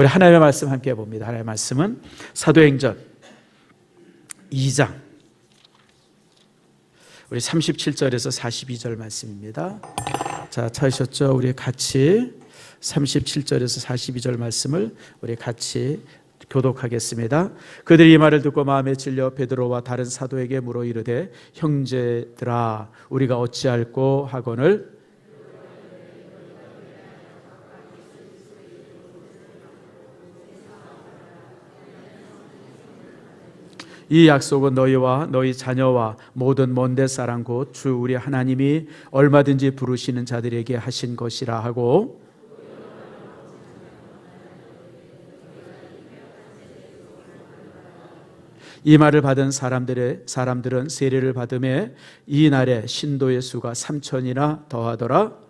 우리 하나님의 말씀 함께 봅니다. 하나님의 말씀은 사도행전 2장 우리 37절에서 42절 말씀입니다. 자, 찾으셨죠? 우리 같이 37절에서 42절 말씀을 우리 같이 교독하겠습니다. 그들이 이 말을 듣고 마음에 찔려 베드로와 다른 사도에게 물어 이르되 형제들아 우리가 어찌할꼬 하거늘 이 약속은 너희와 너희 자녀와 모든 먼데 사람 곧 주 우리 하나님이 얼마든지 부르시는 자들에게 하신 것이라 하고 이 말을 받은 사람들의 사람들은 세례를 받음에 이 날에 신도의 수가 3천이나 더하더라.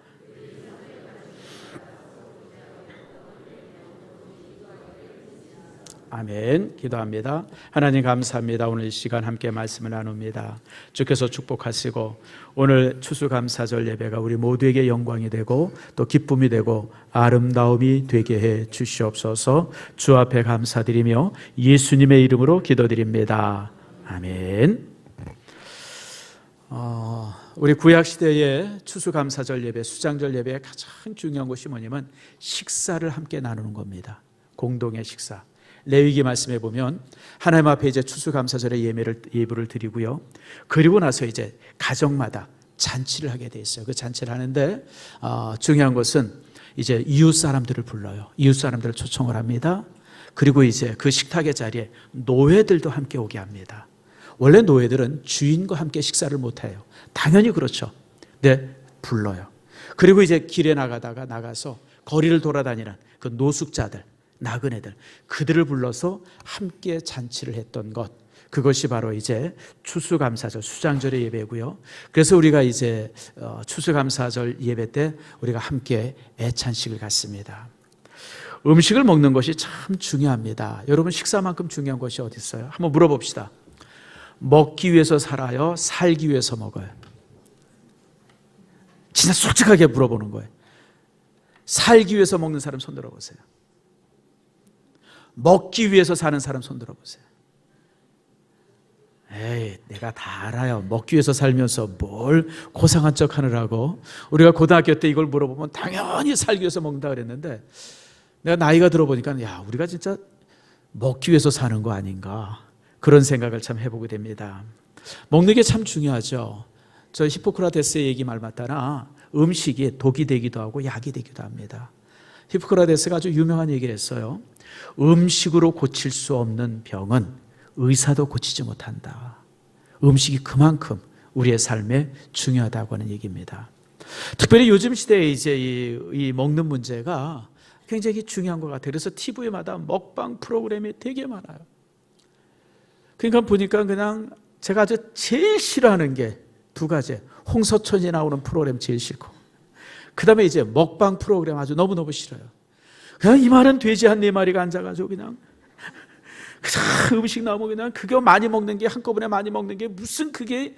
아멘. 기도합니다. 하나님 감사합니다. 오늘 이 시간 함께 말씀을 나눕니다. 주께서 축복하시고 오늘 추수감사절 예배가 우리 모두에게 영광이 되고 또 기쁨이 되고 아름다움이 되게 해 주시옵소서. 주 앞에 감사드리며 예수님의 이름으로 기도드립니다. 아멘. 어, 우리 구약 시대의 추수감사절 예배, 수장절 예배의 가장 중요한 것이 뭐냐면 식사를 함께 나누는 겁니다. 공동의 식사. 레위기 말씀에 보면 하나님 앞에 이제 추수감사절의 예배를 예부를 드리고요. 그리고 나서 이제 가정마다 잔치를 하게 돼 있어요. 그 잔치를 하는데 어, 중요한 것은 이제 이웃 사람들을 불러요. 이웃 사람들을 초청을 합니다. 그리고 이제 그 식탁의 자리에 노예들도 함께 오게 합니다. 원래 노예들은 주인과 함께 식사를 못 해요. 당연히 그렇죠. 네, 불러요. 그리고 이제 길에 나가다가 나가서 거리를 돌아다니는 그 노숙자들 나그네들 그들을 불러서 함께 잔치를 했던 것 그것이 바로 이제 추수감사절 수장절의 예배고요. 그래서 우리가 이제 어, 추수감사절 예배 때 우리가 함께 애찬식을 갖습니다. 음식을 먹는 것이 참 중요합니다. 여러분 식사만큼 중요한 것이 어디 있어요? 한번 물어봅시다. 먹기 위해서 살아요? 살기 위해서 먹어요? 진짜 솔직하게 물어보는 거예요. 살기 위해서 먹는 사람 손 들어보세요. 먹기 위해서 사는 사람 손 들어보세요. 에이, 내가 다 알아요. 먹기 위해서 살면서 뭘 고상한 척 하느라고. 우리가 고등학교 때 이걸 물어보면 당연히 살기 위해서 먹는다 그랬는데 내가 나이가 들어보니까 야, 우리가 진짜 먹기 위해서 사는 거 아닌가. 그런 생각을 참 해보게 됩니다. 먹는 게 참 중요하죠. 저 히포크라테스의 얘기 말 맞다나 음식이 독이 되기도 하고 약이 되기도 합니다. 히포크라테스가 아주 유명한 얘기를 했어요. 음식으로 고칠 수 없는 병은 의사도 고치지 못한다. 음식이 그만큼 우리의 삶에 중요하다고 하는 얘기입니다. 특별히 요즘 시대에 이제 이, 이 먹는 문제가 굉장히 중요한 것 같아요. 그래서 TV마다 먹방 프로그램이 되게 많아요. 그러니까 보니까 그냥 제가 아주 제일 싫어하는 게 두 가지. 홍서천이 나오는 프로그램 제일 싫고. 그 다음에 이제 먹방 프로그램 아주 너무너무 싫어요. 그냥 이만한 돼지 한 네 마리가 앉아가지고 그냥 그냥 음식 나오면 그냥 그게 많이 먹는 게 한꺼번에 많이 먹는 게 무슨 그게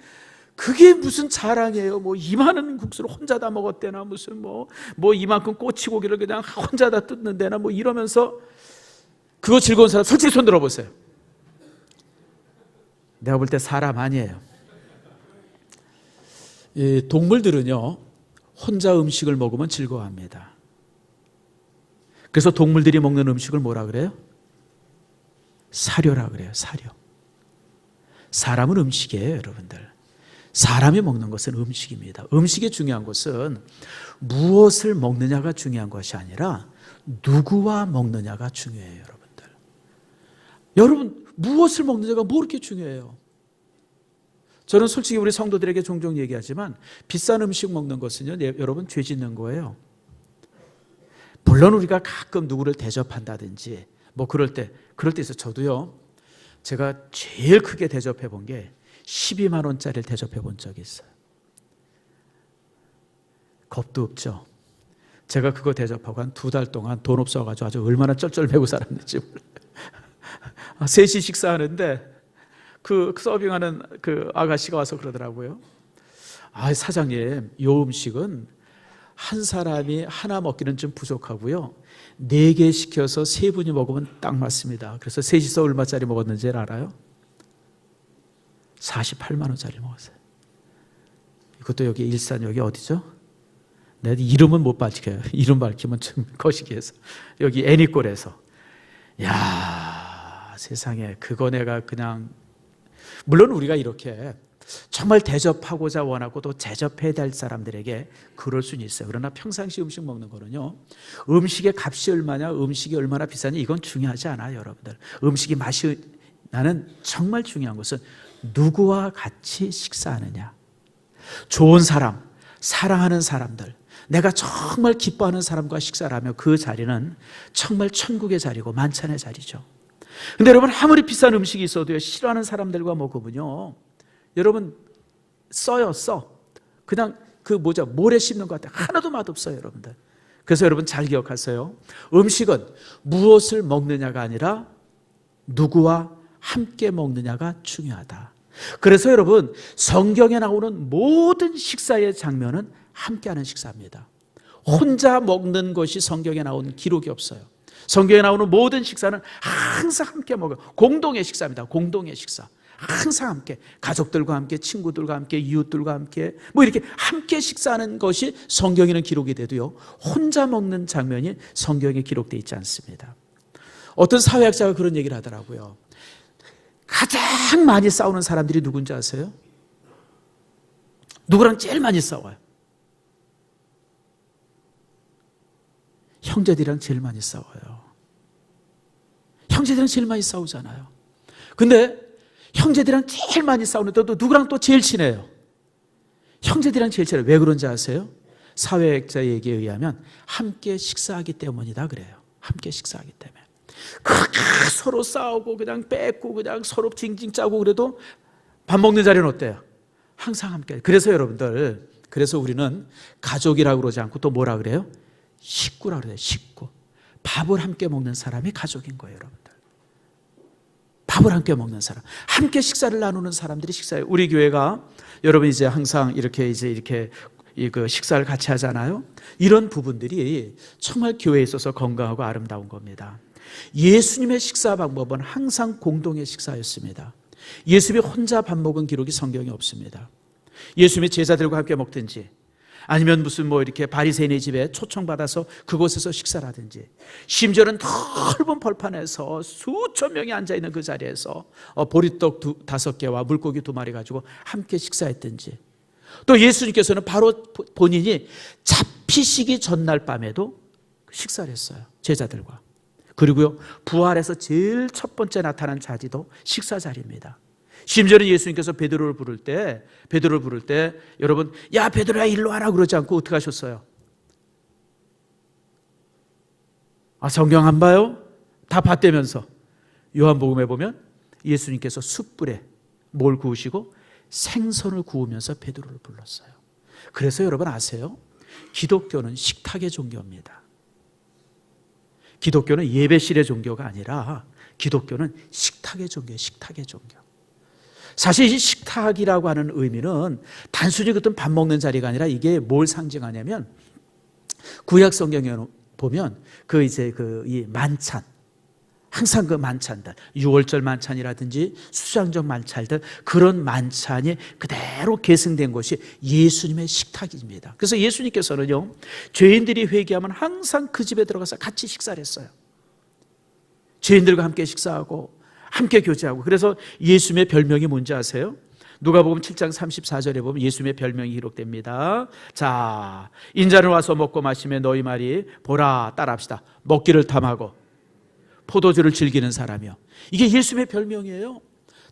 그게 무슨 자랑이에요. 뭐 이만한 국수를 혼자 다 먹었대나 무슨 뭐뭐 뭐 이만큼 꼬치고기를 그냥 혼자 다 뜯는 데나 뭐 이러면서 그거 즐거운 사람 솔직히 손 들어보세요. 내가 볼 때 사람 아니에요. 이 동물들은요 혼자 음식을 먹으면 즐거워합니다. 그래서 동물들이 먹는 음식을 뭐라 그래요? 사료라 그래요. 사료. 사람은 음식이에요, 여러분들. 사람이 먹는 것은 음식입니다. 음식이 중요한 것은 무엇을 먹느냐가 중요한 것이 아니라 누구와 먹느냐가 중요해요, 여러분들. 여러분, 무엇을 먹느냐가 뭐 그렇게 중요해요? 저는 솔직히 우리 성도들에게 종종 얘기하지만 비싼 음식 먹는 것은요, 예, 여러분 죄 짓는 거예요. 물론 우리가 가끔 누구를 대접한다든지 뭐 그럴 때 그럴 때 있어 저도요. 제가 제일 크게 대접해 본 게 12만 원짜리를 대접해 본 적이 있어요. 겁도 없죠. 제가 그거 대접하고 한 두 달 동안 돈 없어가지고 아주 얼마나 쩔쩔매고 살았는지 몰라요. 셋이 식사하는데 그 서빙하는 그 아가씨가 와서 그러더라고요. 아, 사장님, 요 음식은 한 사람이 하나 먹기는 좀 부족하고요. 네 개 시켜서 세 분이 먹으면 딱 맞습니다. 그래서 셋이서 얼마짜리 먹었는지 알아요? 48만 원짜리 먹었어요. 이것도 여기 일산 여기 어디죠? 내 이름은 못 밝혀요. 이름 밝히면 좀 거시기해서 여기 애니골에서 야 세상에 그거 내가 그냥 물론 우리가 이렇게 정말 대접하고자 원하고 또 대접해야 될 사람들에게 그럴 수는 있어요. 그러나 평상시 음식 먹는 거는요. 음식의 값이 얼마냐, 음식이 얼마나 비싸냐 이건 중요하지 않아요, 여러분들. 음식이 맛이 나는 정말 중요한 것은 누구와 같이 식사하느냐. 좋은 사람, 사랑하는 사람들, 내가 정말 기뻐하는 사람과 식사를 하면 그 자리는 정말 천국의 자리고 만찬의 자리죠. 근데 여러분 아무리 비싼 음식이 있어도요 싫어하는 사람들과 먹으면요 여러분 써요 써. 그냥 그 뭐죠? 모래 씹는 것 같아 하나도 맛없어요 여러분들. 그래서 여러분 잘 기억하세요. 음식은 무엇을 먹느냐가 아니라 누구와 함께 먹느냐가 중요하다. 그래서 여러분 성경에 나오는 모든 식사의 장면은 함께하는 식사입니다. 혼자 먹는 것이 성경에 나온 기록이 없어요 성경에 나오는 모든 식사는 항상 함께 먹어요. 공동의 식사입니다. 공동의 식사. 항상 함께 가족들과 함께 친구들과 함께 이웃들과 함께 뭐 이렇게 함께 식사하는 것이 성경에는 기록이 돼도요. 혼자 먹는 장면이 성경에 기록되어 있지 않습니다. 어떤 사회학자가 그런 얘기를 하더라고요. 가장 많이 싸우는 사람들이 누군지 아세요? 누구랑 제일 많이 싸워요? 형제들이랑 제일 많이 싸워요. 형제들이랑 제일 많이 싸우잖아요. 근데 형제들이랑 제일 많이 싸우는데 또 누구랑 또 제일 친해요? 형제들이랑 제일 친해요. 왜 그런지 아세요? 사회학자 얘기에 의하면 함께 식사하기 때문이다 그래요. 함께 식사하기 때문에. 그렇게 서로 싸우고 그냥 뺏고 그냥 서로 징징 짜고 그래도 밥 먹는 자리는 어때요? 항상 함께. 그래서 여러분들, 그래서 우리는 가족이라고 그러지 않고 또 뭐라 그래요? 식구라 그래요. 식구. 밥을 함께 먹는 사람이 가족인 거예요, 여러분들. 밥을 함께 먹는 사람, 함께 식사를 나누는 사람들이 식사예요. 우리 교회가 여러분 이제 항상 이렇게 이제 이렇게 이그 식사를 같이 하잖아요. 이런 부분들이 정말 교회에 있어서 건강하고 아름다운 겁니다. 예수님의 식사 방법은 항상 공동의 식사였습니다. 예수님이 혼자 밥 먹은 기록이 성경에 없습니다. 예수님이 제자들과 함께 먹든지 아니면 무슨 뭐 이렇게 바리새인의 집에 초청받아서 그곳에서 식사를 하든지 심지어는 넓은 벌판에서 수천 명이 앉아 있는 그 자리에서 어, 보리떡 두, 다섯 개와 물고기 두 마리 가지고 함께 식사했든지 또 예수님께서는 바로 본인이 잡히시기 전날 밤에도 식사를 했어요 제자들과 그리고요 부활에서 제일 첫 번째 나타난 자리도 식사 자리입니다. 심지어는 예수님께서 베드로를 부를 때 베드로를 부를 때 여러분 야 베드로야 일로 와라 그러지 않고 어떻게 하셨어요? 아 성경 안 봐요? 다 봤다면서 요한복음에 보면 예수님께서 숯불에 뭘 구우시고 생선을 구우면서 베드로를 불렀어요. 그래서 여러분 아세요? 기독교는 식탁의 종교입니다. 기독교는 예배실의 종교가 아니라 기독교는 식탁의 종교예요. 식탁의 종교. 사실 이 식탁이라고 하는 의미는 단순히 어떤 밥 먹는 자리가 아니라 이게 뭘 상징하냐면 구약 성경에 보면 그 이제 그 이 만찬 항상 그 만찬들 유월절 만찬이라든지 수장적 만찬들 그런 만찬이 그대로 계승된 것이 예수님의 식탁입니다. 그래서 예수님께서는요 죄인들이 회개하면 항상 그 집에 들어가서 같이 식사를 했어요. 죄인들과 함께 식사하고 함께 교제하고 그래서 예수님의 별명이 뭔지 아세요? 누가복음 7장 34절에 보면 예수님의 별명이 기록됩니다. 자, 인자는 와서 먹고 마시며 너희 말이 보라 따라합시다. 먹기를 탐하고 포도주를 즐기는 사람이요. 이게 예수님의 별명이에요.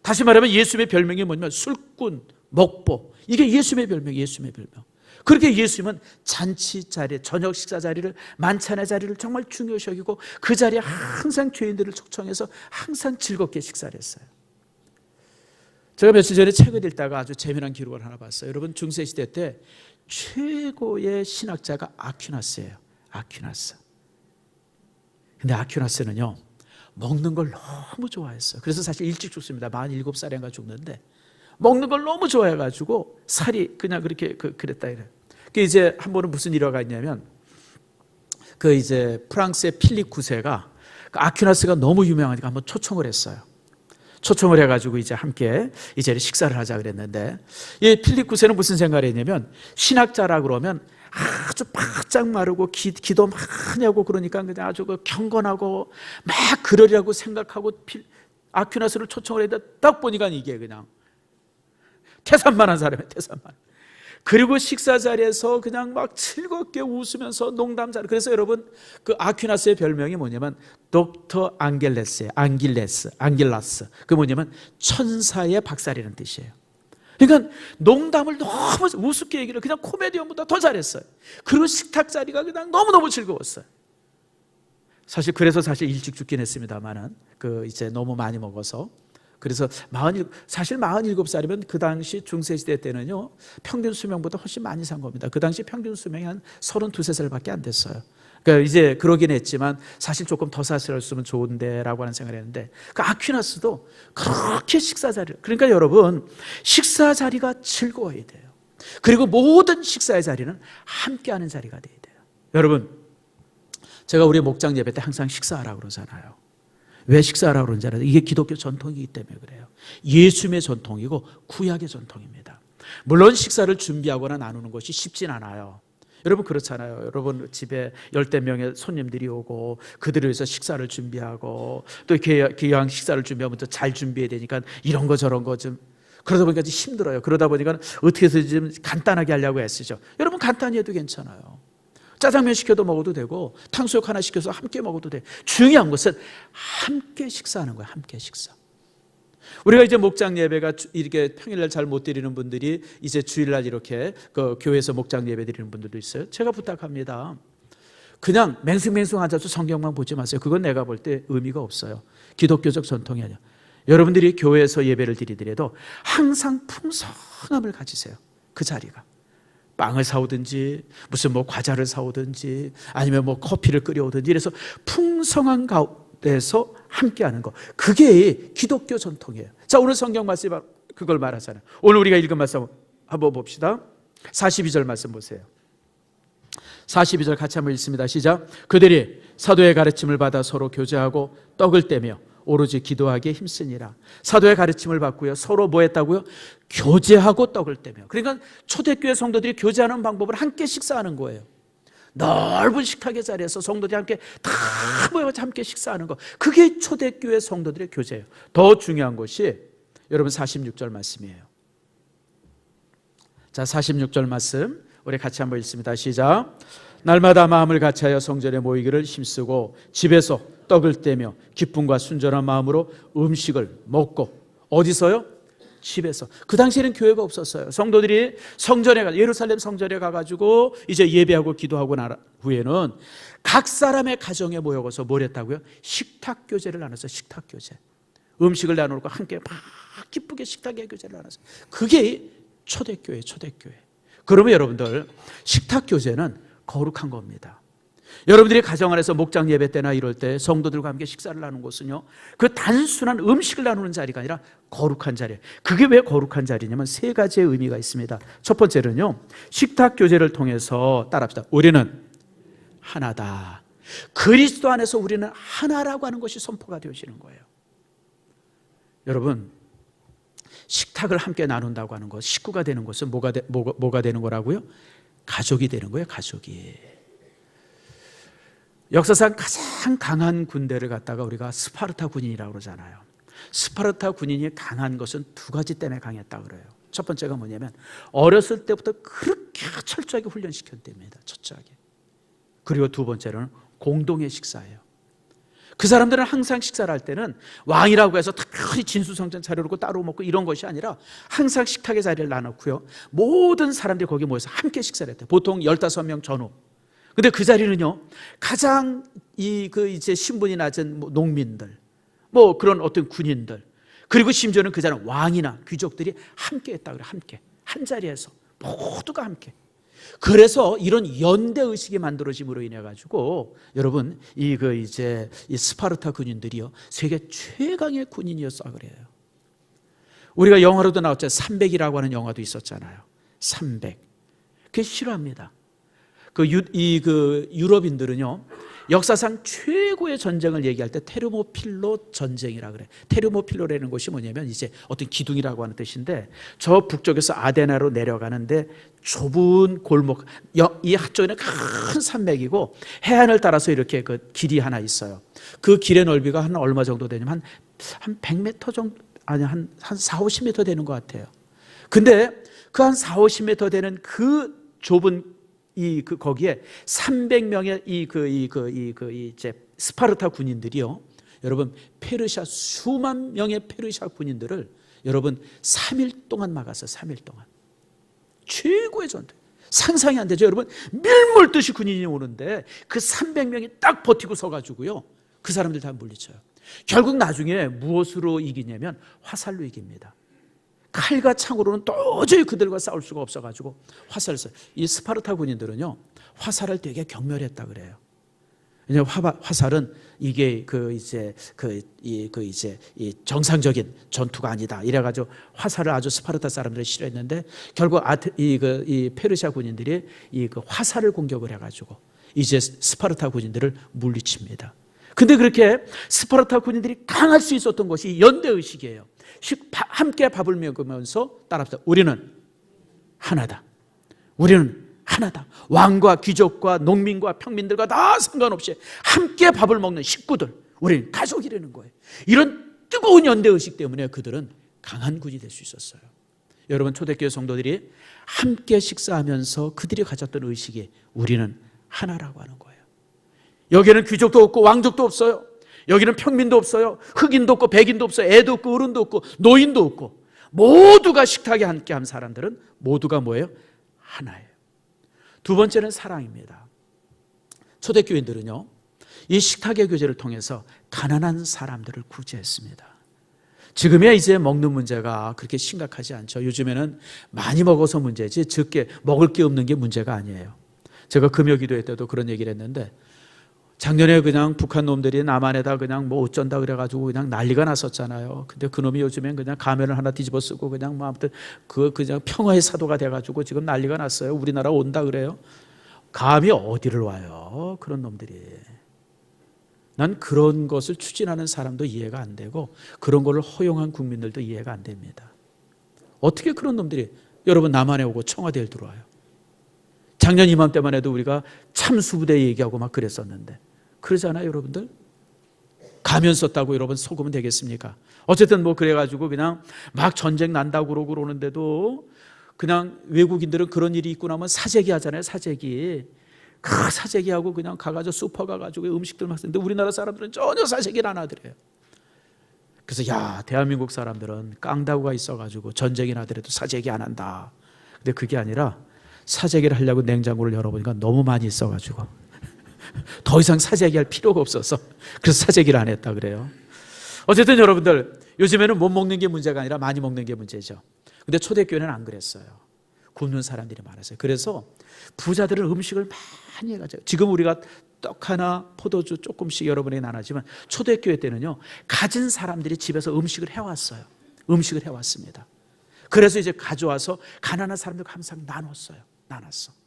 다시 말하면 예수님의 별명이 뭐냐면 술꾼, 먹보. 이게 예수님의 별명, 예수님의 별명. 그렇게 예수님은 잔치 자리, 저녁 식사 자리를 만찬의 자리를 정말 중요시 여기고 그 자리에 항상 죄인들을 초청해서 항상 즐겁게 식사를 했어요. 제가 며칠 전에 책을 읽다가 아주 재미난 기록을 하나 봤어요. 여러분 중세 시대 때 최고의 신학자가 아퀴나스예요. 아퀴나스. 근데 아퀴나스는요. 먹는 걸 너무 좋아했어요. 그래서 사실 일찍 죽습니다. 47살인가 죽는데 먹는 걸 너무 좋아해가지고 살이 그냥 그렇게 그, 그랬다 이래. 그 이제 한 번은 무슨 일화가 있냐면 그 이제 프랑스의 필립 9세가 그 아퀴나스가 너무 유명하니까 한번 초청을 했어요. 초청을 해가지고 이제 함께 이제 식사를 하자 그랬는데 이 필립 9세는 무슨 생각을 했냐면 신학자라 그러면 아주 바짝 마르고 기, 기도 많이 하고 그러니까 그냥 아주 그 경건하고 막 그러리라고 생각하고 필, 아퀴나스를 초청을 했는데 딱 보니까 이게 그냥 태산만한 사람이에요 태산만 그리고 식사 자리에서 그냥 막 즐겁게 웃으면서 농담 잘. 그래서 여러분 그 아퀴나스의 별명이 뭐냐면 독터 앙겔레스, 앙길레스, 앙길라스. 그 뭐냐면 천사의 박살이라는 뜻이에요. 그러니까 농담을 너무 우습게 얘기를 그냥 코미디언보다 더 잘했어요. 그리고 식탁 자리가 그냥 너무너무 즐거웠어요. 사실 그래서 사실 일찍 죽긴 했습니다만은 그 이제 너무 많이 먹어서 그래서 마흔 사실 47살이면 그 당시 중세 시대 때는요. 평균 수명보다 훨씬 많이 산 겁니다. 그 당시 평균 수명이 한 32, 3살밖에 안 됐어요. 그러니까 이제 그러긴 했지만 사실 조금 더 사셨으면 좋은데라고 하는 생각을 했는데 그 아퀴나스도 그렇게 식사 자리 그러니까 여러분 식사 자리가 즐거워야 돼요. 그리고 모든 식사의 자리는 함께하는 자리가 돼야 돼요. 여러분 제가 우리 목장 예배 때 항상 식사하라고 그러잖아요. 왜 식사하라고 그러는지 알아요? 이게 기독교 전통이기 때문에 그래요. 예수님의 전통이고 구약의 전통입니다. 물론 식사를 준비하거나 나누는 것이 쉽진 않아요. 여러분 그렇잖아요. 여러분 집에 열대 명의 손님들이 오고 그들을 위해서 식사를 준비하고 또 기왕 식사를 준비하면 또 잘 준비해야 되니까 이런 거 저런 거 좀 그러다 보니까 좀 힘들어요. 그러다 보니까 어떻게 해서 좀 간단하게 하려고 애쓰죠. 여러분 간단히 해도 괜찮아요. 짜장면 시켜도 먹어도 되고 탕수육 하나 시켜서 함께 먹어도 돼. 중요한 것은 함께 식사하는 거야. 함께 식사. 우리가 이제 목장 예배가 이렇게 평일날 잘 못 드리는 분들이 이제 주일날 이렇게 그 교회에서 목장 예배 드리는 분들도 있어요. 제가 부탁합니다. 그냥 맹숭맹숭 앉아서 성경만 보지 마세요. 그건 내가 볼 때 의미가 없어요. 기독교적 전통이 아니야. 여러분들이 교회에서 예배를 드리더라도 항상 풍성함을 가지세요. 그 자리가. 빵을 사오든지 무슨 뭐 과자를 사오든지 아니면 뭐 커피를 끓여오든지 이래서 풍성한 가운데서 함께하는 거 그게 기독교 전통이에요. 자 오늘 성경 말씀 그걸 말하잖아요. 오늘 우리가 읽은 말씀 한번 봅시다. 42절 말씀 보세요. 42절 같이 한번 읽습니다. 시작. 그들이 사도의 가르침을 받아 서로 교제하고 떡을 떼며 오로지 기도하기에 힘쓰니라. 사도의 가르침을 받고요. 서로 뭐 했다고요? 교제하고 떡을 떼며. 그러니까 초대교회 성도들이 교제하는 방법을 함께 식사하는 거예요. 넓은 식탁의 자리에서 성도들이 함께 다 모여서 함께 식사하는 거. 그게 초대교회 성도들의 교제예요. 더 중요한 것이 여러분 46절 말씀이에요. 자, 46절 말씀. 우리 같이 한번 읽습니다. 시작. 날마다 마음을 같이하여 성전에 모이기를 힘쓰고 집에서 떡을 떼며 기쁨과 순전한 마음으로 음식을 먹고 어디서요? 집에서. 그 당시에는 교회가 없었어요. 성도들이 성전에 가 예루살렘 성전에 가 가지고 이제 예배하고 기도하고 나 후에는 각 사람의 가정에 모여서 뭘 했다고요? 식탁 교제를 나눴어요. 식탁 교제. 음식을 나누고 함께 막 기쁘게 식탁의 교제를 나눴어요. 그게 초대교회, 초대교회. 그러면 여러분들 식탁 교제는 거룩한 겁니다. 여러분들이 가정 안에서 목장 예배 때나 이럴 때 성도들과 함께 식사를 나누는 곳은요, 그 단순한 음식을 나누는 자리가 아니라 거룩한 자리예요. 그게 왜 거룩한 자리냐면 세 가지의 의미가 있습니다. 첫 번째는요, 식탁 교제를 통해서 따라합시다. 우리는 하나다. 그리스도 안에서 우리는 하나라고 하는 것이 선포가 되어지는 거예요. 여러분, 식탁을 함께 나눈다고 하는 것, 식구가 되는 것은 뭐가, 되, 뭐가, 뭐가 되는 거라고요? 가족이 되는 거예요, 가족이. 역사상 가장 강한 군대를 갖다가 우리가 스파르타 군인이라고 그러잖아요. 스파르타 군인이 강한 것은 두 가지 때문에 강했다 그래요. 첫 번째가 뭐냐면 어렸을 때부터 그렇게 철저하게 훈련시켰답니다. 철저하게. 그리고 두 번째로는 공동의 식사예요. 그 사람들은 항상 식사를 할 때는 왕이라고 해서 특별히 진수성찬 차려놓고 따로 먹고 이런 것이 아니라 항상 식탁의 자리를 나눴고요. 모든 사람들이 거기 모여서 함께 식사를 했대요. 보통 15명 전후. 근데 그 자리는요, 가장 이 그 이제 신분이 낮은 뭐 농민들, 뭐 그런 어떤 군인들, 그리고 심지어는 그 자리는 왕이나 귀족들이 함께 했다 그래, 함께. 한 자리에서. 모두가 함께. 그래서 이런 연대 의식이 만들어짐으로 인해 가지고 여러분 이 그 이제 이 스파르타 군인들이요 세계 최강의 군인이었어 그래요. 우리가 영화로도 나왔죠. 300이라고 하는 영화도 있었잖아요. 300. 그게 싫어합니다. 그, 유, 이, 그 유럽인들은요, 역사상 최고의 전쟁을 얘기할 때 테르모필로 전쟁이라 그래. 테르모필로라는 곳이 뭐냐면 이제 어떤 기둥이라고 하는 뜻인데 저 북쪽에서 아데나로 내려가는데 좁은 골목, 여- 이 한쪽에는 큰 산맥이고 해안을 따라서 이렇게 그 길이 하나 있어요. 그 길의 넓이가 한 얼마 정도 되냐면 한, 한 100m 정도, 아니, 한, 한 4, 50m 되는 것 같아요. 근데 그 한 4, 50m 되는 그 좁은 이 그 거기에 300명의 이 그 이 그 이 그 이제 스파르타 군인들이요. 여러분 페르시아 수만 명의 페르시아 군인들을 여러분 3일 동안 막았어요. 3일 동안. 최고의 전투. 상상이 안 되죠, 여러분. 밀물듯이 군인이 오는데 그 300명이 딱 버티고 서 가지고요. 그 사람들 다 물리쳐요. 결국 나중에 무엇으로 이기냐면 화살로 이깁니다. 칼과 창으로는 도저히 그들과 싸울 수가 없어가지고 화살을 써요. 이 스파르타 군인들은요 화살을 되게 경멸했다 그래요. 왜냐 화, 화살은 이게 그 이제 그 이 그 이제 이 정상적인 전투가 아니다. 이래가지고 화살을 아주 스파르타 사람들이 싫어했는데 결국 아트 이그 이 페르시아 군인들이 이 그 화살을 공격을 해가지고 이제 스파르타 군인들을 물리칩니다. 근데 그렇게 스파르타 군인들이 강할 수 있었던 것이 연대 의식이에요. 함께 밥을 먹으면서 따라합시다. 우리는 하나다. 우리는 하나다. 왕과 귀족과 농민과 평민들과 다 상관없이 함께 밥을 먹는 식구들. 우리는 가족이라는 거예요. 이런 뜨거운 연대 의식 때문에 그들은 강한 군이 될 수 있었어요. 여러분 초대교회 성도들이 함께 식사하면서 그들이 가졌던 의식이 우리는 하나라고 하는 거예요. 여기는 귀족도 없고 왕족도 없어요. 여기는 평민도 없어요. 흑인도 없고 백인도 없어요. 애도 없고 어른도 없고 노인도 없고 모두가 식탁에 함께 한 사람들은 모두가 뭐예요? 하나예요. 두 번째는 사랑입니다. 초대교인들은요. 이 식탁의 교제를 통해서 가난한 사람들을 구제했습니다. 지금이야 이제 먹는 문제가 그렇게 심각하지 않죠. 요즘에는 많이 먹어서 문제지 적게 먹을 게 없는 게 문제가 아니에요. 제가 금요 기도회 때도 그런 얘기를 했는데 작년에 그냥 북한 놈들이 남한에다 그냥 뭐 어쩐다 그래가지고 그냥 난리가 났었잖아요. 근데 그놈이 요즘엔 그냥 가면을 하나 뒤집어 쓰고 그냥 뭐 아무튼 그 그냥 평화의 사도가 돼가지고 지금 난리가 났어요. 우리나라 온다 그래요. 감히 어디를 와요? 그런 놈들이. 난 그런 것을 추진하는 사람도 이해가 안 되고 그런 거를 허용한 국민들도 이해가 안 됩니다. 어떻게 그런 놈들이 여러분 남한에 오고 청와대에 들어와요? 작년 이맘때만 해도 우리가 참수부대 얘기하고 막 그랬었는데 그러잖아요, 여러분들. 가면 썼다고 여러분 속으면 되겠습니까? 어쨌든 뭐 그래가지고 그냥 막 전쟁 난다고 그러고 그러는데도 그냥 외국인들은 그런 일이 있고 나면 사재기 하잖아요, 사재기. 그 사재기하고 그냥 가가지고 슈퍼 가가지고 음식들 막 쓰는데 우리나라 사람들은 전혀 사재기를 안 하더래요. 그래서 야 대한민국 사람들은 깡다구가 있어가지고 전쟁이 나더라도 사재기 안 한다. 근데 그게 아니라 사재기를 하려고 냉장고를 열어보니까 너무 많이 있어가지고 더 이상 사재기 할 필요가 없어서 그래서 사재기를 안 했다 그래요. 어쨌든 여러분들 요즘에는 못 먹는 게 문제가 아니라 많이 먹는 게 문제죠. 근데 초대교회는 안 그랬어요. 굶는 사람들이 많았어요. 그래서 부자들은 음식을 많이 해가지고 지금 우리가 떡 하나 포도주 조금씩 여러분에게 나눠지만 초대교회 때는요 가진 사람들이 집에서 음식을 해왔어요. 음식을 해왔습니다. 그래서 이제 가져와서 가난한 사람들과 항상 나눴어요. 나눴어.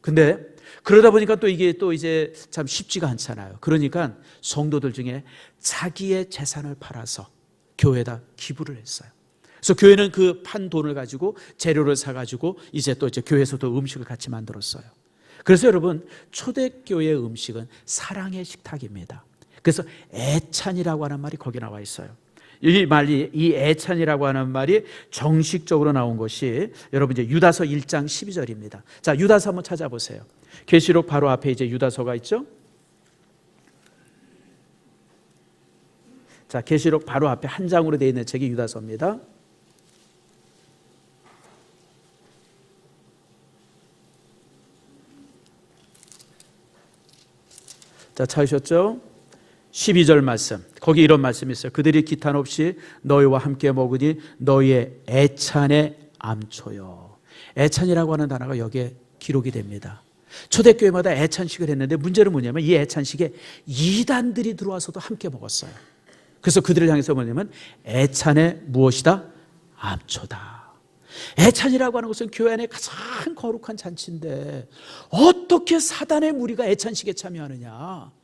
근데 그러다 보니까 또 이게 또 이제 참 쉽지가 않잖아요. 그러니까 성도들 중에 자기의 재산을 팔아서 교회에다 기부를 했어요. 그래서 교회는 그 판 돈을 가지고 재료를 사 가지고 이제 또 이제 교회에서도 음식을 같이 만들었어요. 그래서 여러분 초대교회의 음식은 사랑의 식탁입니다. 그래서 애찬이라고 하는 말이 거기 나와 있어요. 이 말이 이 애찬이라고 하는 말이 정식적으로 나온 것이 여러분 이제 유다서 1장 12절입니다. 자, 유다서 한번 찾아보세요. 계시록 바로 앞에 이제 유다서가 있죠? 자, 계시록 바로 앞에 한 장으로 되어 있는 책이 유다서입니다. 자, 찾으셨죠? 12절 말씀. 거기 이런 말씀이 있어요. 그들이 기탄 없이 너희와 함께 먹으니 너희의 애찬의 암초요. 애찬이라고 하는 단어가 여기에 기록이 됩니다. 초대교회마다 애찬식을 했는데 문제는 뭐냐면 이 애찬식에 이단들이 들어와서도 함께 먹었어요. 그래서 그들을 향해서 뭐냐면 애찬의 무엇이다? 암초다. 애찬이라고 하는 것은 교회 안에 가장 거룩한 잔치인데 어떻게 사단의 무리가 애찬식에 참여하느냐?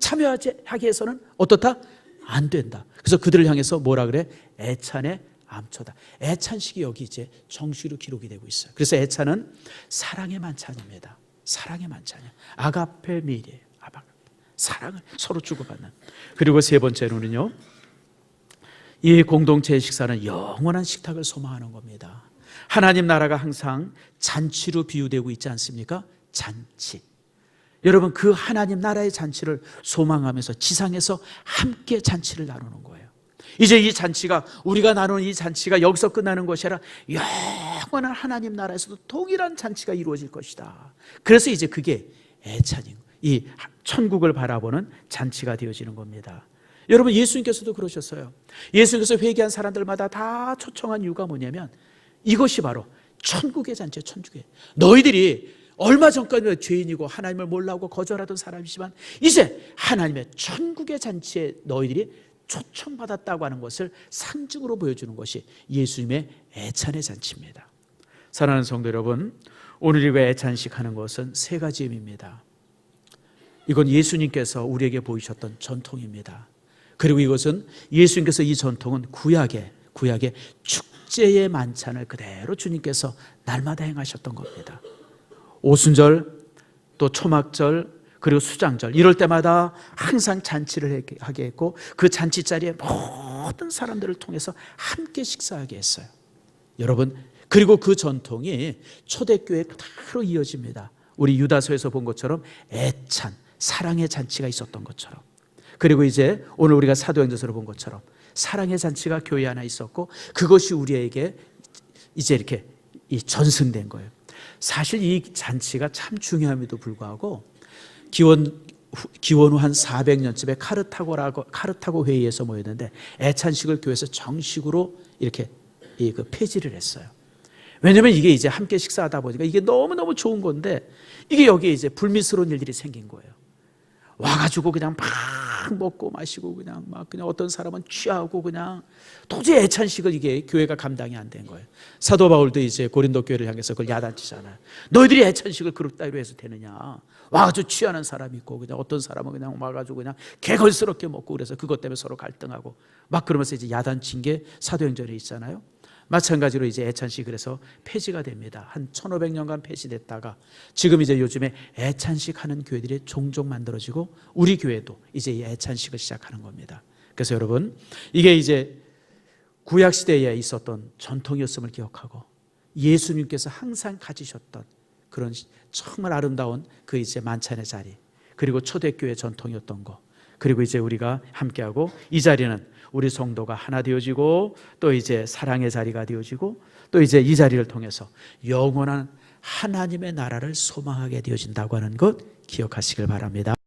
참여하게 해서는 어떻다? 안 된다. 그래서 그들을 향해서 뭐라 그래? 애찬의 암초다. 애찬식이 여기 이제 정식으로 기록이 되고 있어요. 그래서 애찬은 사랑의 만찬입니다. 사랑의 만찬이야. 아가페 미리예요. 아바 사랑을 서로 주고받는. 그리고 세 번째로는요. 이 공동체 식사는 영원한 식탁을 소망하는 겁니다. 하나님 나라가 항상 잔치로 비유되고 있지 않습니까? 잔치. 여러분 그 하나님 나라의 잔치를 소망하면서 지상에서 함께 잔치를 나누는 거예요. 이제 이 잔치가 우리가 나누는 이 잔치가 여기서 끝나는 것이 아니라 영원한 하나님 나라에서도 동일한 잔치가 이루어질 것이다. 그래서 이제 그게 애찬인 이 천국을 바라보는 잔치가 되어지는 겁니다. 여러분 예수님께서도 그러셨어요. 예수님께서 회개한 사람들마다 다 초청한 이유가 뭐냐면 이것이 바로 천국의 잔치, 천국의 너희들이 얼마 전까지는 죄인이고 하나님을 몰라하고 거절하던 사람이지만 이제 하나님의 천국의 잔치에 너희들이 초청받았다고 하는 것을 상징으로 보여주는 것이 예수님의 애찬의 잔치입니다. 사랑하는 성도 여러분, 오늘 이거 애찬식 하는 것은 세 가지 의미입니다. 이건 예수님께서 우리에게 보이셨던 전통입니다. 그리고 이것은 예수님께서 이 전통은 구약의 구약의 축제의 만찬을 그대로 주님께서 날마다 행하셨던 겁니다. 오순절 또 초막절 그리고 수장절 이럴 때마다 항상 잔치를 하게 했고 그 잔치 자리에 모든 사람들을 통해서 함께 식사하게 했어요. 여러분 그리고 그 전통이 초대교회 그대로 이어집니다. 우리 유다서에서 본 것처럼 애찬 사랑의 잔치가 있었던 것처럼 그리고 이제 오늘 우리가 사도행전서로 본 것처럼 사랑의 잔치가 교회 하나 있었고 그것이 우리에게 이제 이렇게 전승된 거예요. 사실 이 잔치가 참 중요함에도 불구하고 기원 기원 후 한 400년쯤에 카르타고라고 카르타고 회의에서 모였는데 애찬식을 교회에서 정식으로 이렇게 그 폐지를 했어요. 왜냐면 이게 이제 함께 식사하다 보니까 이게 너무너무 좋은 건데 이게 여기에 이제 불미스러운 일들이 생긴 거예요. 와가지고 그냥 막 먹고 마시고 그냥 막 그냥 어떤 사람은 취하고 그냥 도저히 애찬식을 이게 교회가 감당이 안 된 거예요. 사도 바울도 이제 고린도 교회를 향해서 그걸 야단치잖아요. 너희들이 애찬식을 그릇 따위로 해서 되느냐? 와가지고 취하는 사람이 있고 그냥 어떤 사람은 그냥 와가지고 그냥 개걸스럽게 먹고 그래서 그것 때문에 서로 갈등하고 막 그러면서 이제 야단친 게 사도행전에 있잖아요. 마찬가지로 이제 애찬식 그래서 폐지가 됩니다. 한 1500년간 폐지됐다가 지금 이제 요즘에 애찬식 하는 교회들이 종종 만들어지고 우리 교회도 이제 이 애찬식을 시작하는 겁니다. 그래서 여러분 이게 이제 구약 시대에 있었던 전통이었음을 기억하고 예수님께서 항상 가지셨던 그런 정말 아름다운 그 이제 만찬의 자리 그리고 초대교회 전통이었던 거 그리고 이제 우리가 함께하고 이 자리는 우리 성도가 하나 되어지고 또 이제 사랑의 자리가 되어지고 또 이제 이 자리를 통해서 영원한 하나님의 나라를 소망하게 되어진다고 하는 것 기억하시길 바랍니다.